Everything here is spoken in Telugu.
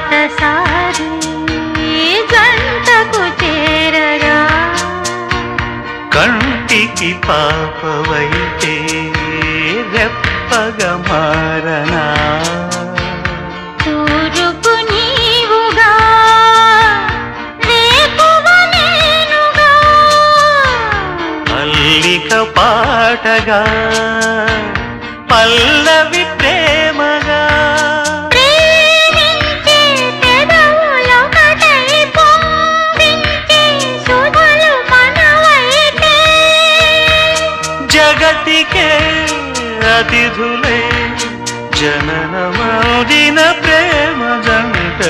ఒకసారి గంటకు చేరగా కంటికి పాపవైతే రెప్పగ మారనా? తూరుపు నీవుగా రేపువ నేనుగా. అల్లిక పాటగా పల్లవి ప్రేమగా జగతికే అతిథులే. జననమౌదిన ప్రేమ జంట